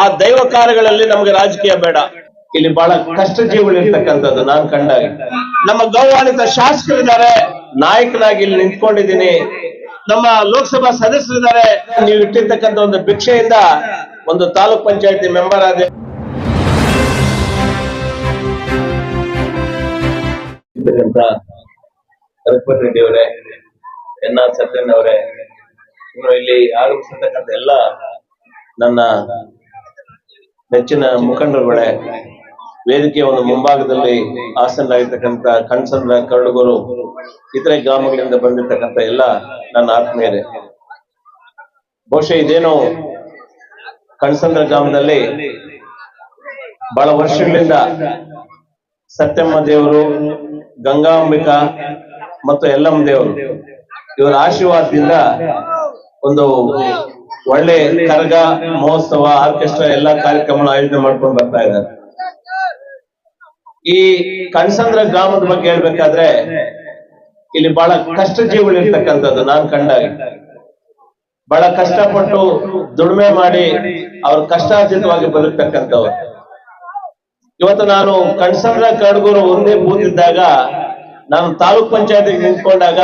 ಆ ದೈವ ಕಾರ್ಯಗಳಲ್ಲಿ ನಮಗೆ ರಾಜಕೀಯ ಬೇಡ. ಇಲ್ಲಿ ಬಹಳ ಕಷ್ಟ ಜೀವಗಳಿರ್ತಕ್ಕಂಥದ್ದು ನಾನು ಕಂಡಾಗ. ನಮ್ಮ ಗೌರವಾನ್ವಿತ ಶಾಸಕರಿದ್ದಾರೆ. ನಾಯಕನಾಗಿ ಇಲ್ಲಿ ನಿಂತ್ಕೊಂಡಿದ್ದೀನಿ. ನಮ್ಮ ಲೋಕಸಭಾ ಸದಸ್ಯರಿದ್ದಾರೆ. ನೀವು ಇಟ್ಟಿರ್ತಕ್ಕಂಥ ಒಂದು ಭಿಕ್ಷೆಯಿಂದ ಒಂದು ತಾಲೂಕ್ ಪಂಚಾಯತಿ ಮೆಂಬರ್ ಆದ ರಘುಪತಿ ರೆಡ್ಡಿ ಅವರೇ ಎನ್ ಆರ್ ಸತ್ಯನ್ ಅವರೇ ಇನ್ನು ಇಲ್ಲಿ ಆಗಮಿಸಿರ್ತಕ್ಕಂಥ ಎಲ್ಲ ನನ್ನ ನೆಚ್ಚಿನ ಮುಖಂಡರುಗಳೇ ವೇದಿಕೆಯ ಒಂದು ಮುಂಭಾಗದಲ್ಲಿ ಆಸನರಾಗಿರ್ತಕ್ಕಂಥ ಕಣ್ಸನ್ನ ಕರಡುಗರು ಇತರೆ ಗ್ರಾಮಗಳಿಂದ ಬಂದಿರ್ತಕ್ಕಂಥ ಎಲ್ಲ ನನ್ನ ಆತ್ಮೀಯರೇ. ಬಹುಶಃ ಇದೇನು ಕಣ್ಸಂದ್ರ ಗ್ರಾಮದಲ್ಲಿ ಬಹಳ ವರ್ಷಗಳಿಂದ ಸತ್ಯಮ್ಮ ದೇವರು ಗಂಗಾಂಬಿಕಾ ಮತ್ತು ಎಲ್ಲಮ್ಮ ದೇವರು ಇವರ ಆಶೀರ್ವಾದದಿಂದ ಒಂದು ಒಳ್ಳೆ ಕರಗ, ಮಹೋತ್ಸವ, ಆರ್ಕೆಸ್ಟ್ರಾ ಎಲ್ಲಾ ಕಾರ್ಯಕ್ರಮ ಆಯೋಜನೆ ಮಾಡ್ಕೊಂಡು ಬರ್ತಾ ಇದ್ದಾರೆ. ಈ ಕಣ್ಸಂದ್ರ ಗ್ರಾಮದ ಬಗ್ಗೆ ಹೇಳ್ಬೇಕಾದ್ರೆ, ಇಲ್ಲಿ ಬಹಳ ಕಷ್ಟ ಜೀವಗಳಿರ್ತಕ್ಕಂಥದ್ದು ನಾನು ಕಂಡಾಗ. ಬಹಳ ಕಷ್ಟಪಟ್ಟು ದುಡಿಮೆ ಮಾಡಿ ಅವ್ರು ಕಷ್ಟಾರ್ಜಿತವಾಗಿ ಬದುಕ್ತಕ್ಕಂಥವ್ರು. ಇವತ್ತು ನಾನು ಕಣ್ಸಂದ್ರ ಕಡಗೂರು ಒಂದೇ ಬೂತ್ ಇದ್ದಾಗ, ನಾನು ತಾಲೂಕ್ ಪಂಚಾಯತಿಗೆ ನಿಂತ್ಕೊಂಡಾಗ,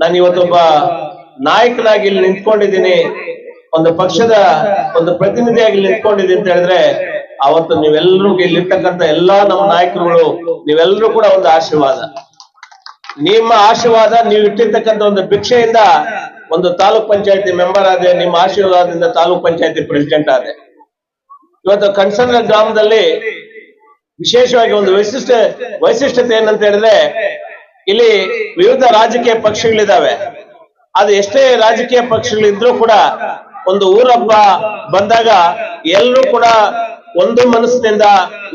ನಾನು ಇವತ್ತೊಬ್ಬ ನಾಯಕನಾಗಿ ಇಲ್ಲಿ ನಿಂತ್ಕೊಂಡಿದ್ದೀನಿ. ಒಂದು ಪಕ್ಷದ ಒಂದು ಪ್ರತಿನಿಧಿಯಾಗಿ ನಿಂತ್ಕೊಂಡಿದೆ ಅಂತ ಹೇಳಿದ್ರೆ, ಅವತ್ತು ನೀವೆಲ್ಲರೂ ಇಲ್ಲಿರ್ತಕ್ಕಂಥ ಎಲ್ಲಾ ನಮ್ಮ ನಾಯಕರುಗಳು ನೀವೆಲ್ಲರೂ ಕೂಡ ಒಂದು ಆಶೀರ್ವಾದ. ನಿಮ್ಮ ಆಶೀರ್ವಾದ, ನೀವು ಇಟ್ಟಿರ್ತಕ್ಕಂತ ಒಂದು ಭಿಕ್ಷೆಯಿಂದ ಒಂದು ತಾಲೂಕ್ ಪಂಚಾಯತಿ ಮೆಂಬರ್ ಆದೆ, ನಿಮ್ಮ ಆಶೀರ್ವಾದದಿಂದ ತಾಲೂಕ್ ಪಂಚಾಯತಿ ಪ್ರೆಸಿಡೆಂಟ್ ಆದೆ. ಇವತ್ತು ಕಣ್ಸಂದ್ರ ಗ್ರಾಮದಲ್ಲಿ ವಿಶೇಷವಾಗಿ ಒಂದು ವೈಶಿಷ್ಟ ವೈಶಿಷ್ಟ್ಯತೆ ಏನಂತ ಹೇಳಿದ್ರೆ, ಇಲ್ಲಿ ವಿವಿಧ ರಾಜಕೀಯ ಪಕ್ಷಗಳಿದಾವೆ ಅದು ಎಷ್ಟೇ ರಾಜಕೀಯ ಪಕ್ಷಗಳಿದ್ರೂ ಕೂಡ ಒಂದು ಊರಬ್ಬ ಬಂದಾಗ ಎಲ್ಲರೂ ಕೂಡ ಒಂದು ಮನಸ್ಸಿನಿಂದ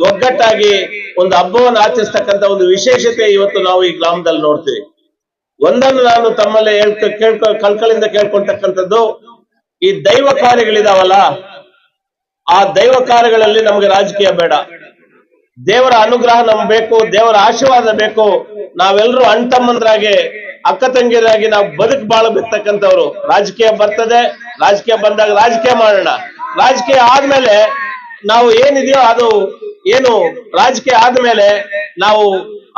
ಒಗ್ಗಟ್ಟಾಗಿ ಒಂದು ಹಬ್ಬವನ್ನು ಆಚರಿಸ್ತಕ್ಕಂತ ಒಂದು ವಿಶೇಷತೆ ಇವತ್ತು ನಾವು ಈ ಗ್ರಾಮದಲ್ಲಿ ನೋಡ್ತೀವಿ. ಒಂದನ್ನು ನಾನು ತಮ್ಮಲ್ಲಿ ಹೇಳ್ಕ, ಕೇಳ್ಕೊ, ಕಳ್ಕಳಿಂದ ಕೇಳ್ಕೊಂತಕ್ಕಂಥದ್ದು ಈ ದೈವ ಕಾರ್ಯಗಳಿದಾವಲ್ಲ, ಆ ದೈವ ಕಾರ್ಯಗಳಲ್ಲಿ ನಮಗೆ ರಾಜಕೀಯ ಬೇಡ. ದೇವರ ಅನುಗ್ರಹ ನಮ್ ಬೇಕು, ದೇವರ ಆಶೀರ್ವಾದ ಬೇಕು. ನಾವೆಲ್ಲರೂ ಅಣ್ತಮ್ಮಂದ್ರಾಗಿ ಅಕ್ಕ ತಂಗಿಯರಾಗಿ ನಾವು ಬದುಕು ಬಿತ್ತಕ್ಕಂಥವ್ರು. ರಾಜಕೀಯ ಬರ್ತದೆ, ರಾಜಕೀಯ ಬಂದಾಗ ರಾಜಕೀಯ ಮಾಡೋಣ. ರಾಜಕೀಯ ಆದ್ಮೇಲೆ ನಾವು ಏನಿದೆಯೋ ಅದು ಏನು ರಾಜಕೀಯ ಆದ್ಮೇಲೆ ನಾವು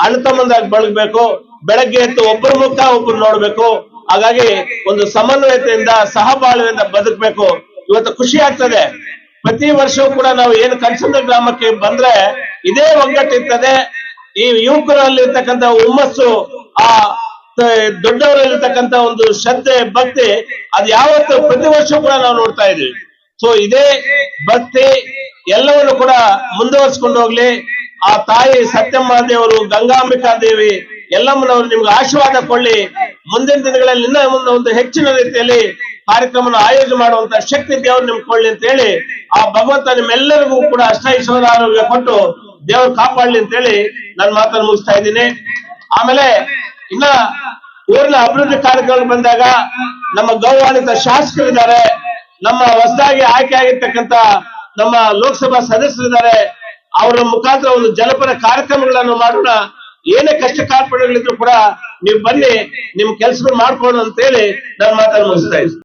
ಅಣ್ಣತಮ್ಮಂದಾಗಿ ಬಳಗಬೇಕು, ಬೆಳಗ್ಗೆ ಎದ್ದು ಒಬ್ಬರು ಮುಖ ಒಬ್ಬರು ನೋಡ್ಬೇಕು, ಹಾಗಾಗಿ ಒಂದು ಸಮನ್ವಯತೆಯಿಂದ, ಸಹಬಾಳ್ವೆಯಿಂದ ಬದುಕಬೇಕು. ಇವತ್ತು ಖುಷಿ ಆಗ್ತದೆ. ಪ್ರತಿ ವರ್ಷವೂ ಕೂಡ ನಾವು ಏನು ಕನ್ಸಂದ ಗ್ರಾಮಕ್ಕೆ ಬಂದ್ರೆ ಇದೇ ಒಗ್ಗಟ್ಟಿರ್ತದೆ. ಈ ಯುವಕರಲ್ಲಿ ಇರ್ತಕ್ಕಂಥ ಹುಮ್ಮಸ್ಸು, ಆ ತ- ದೊಡ್ಡವರಲ್ಲಿರ್ತಕ್ಕಂಥ ಒಂದು ಶ್ರದ್ಧೆ, ಭಕ್ತಿ, ಅದು ಯಾವತ್ತು ಪ್ರತಿ ವರ್ಷ ಕೂಡ ನಾವು ನೋಡ್ತಾ ಇದೀವಿ ಸೊ ಇದೇ ಭಕ್ತಿ ಎಲ್ಲವನ್ನು ಕೂಡ ಮುಂದುವರ್ಸ್ಕೊಂಡು ಹೋಗ್ಲಿ. ಆ ತಾಯಿ ಸತ್ಯಮ್ಮ ದೇವರು ಗಂಗಾಂಬಿಕಾ ದೇವಿ ಎಲ್ಲಮ್ಮನವರು ನಿಮ್ಗೆ ಆಶೀರ್ವಾದ ಕೊಳ್ಳಿ ಮುಂದಿನ ದಿನಗಳಲ್ಲಿ ಇನ್ನ ಮುಂದೆ ಒಂದು ಹೆಚ್ಚಿನ ರೀತಿಯಲ್ಲಿ ಕಾರ್ಯಕ್ರಮ ಆಯೋಜನೆ ಮಾಡುವಂತ ಶಕ್ತಿ ದೇವರು ನಿಮ್ಗೆ ಕೊಳ್ಳಿ ಅಂತ ಹೇಳಿ, ಆ ಭಗವಂತ ನಿಮ್ಮೆಲ್ಲರಿಗೂ ಕೂಡ ಅಷ್ಟೈಶ್ವರ ಆರೋಗ್ಯ ಕೊಟ್ಟು ದೇವರು ಕಾಪಾಡ್ಲಿ ಅಂತ ಹೇಳಿ ನನ್ನ ಮಾತನ್ನು ಮುಗಿಸ್ತಾ ಇದ್ದೀನಿ. ಆಮೇಲೆ ಇನ್ನ ಊರಿನ ಅಭಿವೃದ್ಧಿ ಕಾರ್ಯಕ್ರಮ ಬಂದಾಗ ನಮ್ಮ ಗೌರವಾನ್ವಿತ ಶಾಸಕರಿದ್ದಾರೆ. ನಮ್ಮ ಹೊಸದಾಗಿ ಆಯ್ಕೆ ಆಗಿರ್ತಕ್ಕಂತ ನಮ್ಮ ಲೋಕಸಭಾ ಸದಸ್ಯರಿದ್ದಾರೆ. ಅವರ ಮುಖಾಂತರ ಒಂದು ಜನಪರ ಕಾರ್ಯಕ್ರಮಗಳನ್ನು ಮಾಡೋಣ. ಏನೇ ಕಷ್ಟ ಕಾರ್ಪಣ್ಯಗಳಿದ್ರು ಕೂಡ ನೀವು ಬನ್ನಿ ನಿಮ್ ಕೆಲಸ ಮಾಡ್ಕೊಳ್ಳೋಣ ಅಂತ ಹೇಳಿ ನನ್ನ ಮಾತನ್ನು ಮುಗಿಸ್ತಾ ಇದ್ದೀನಿ.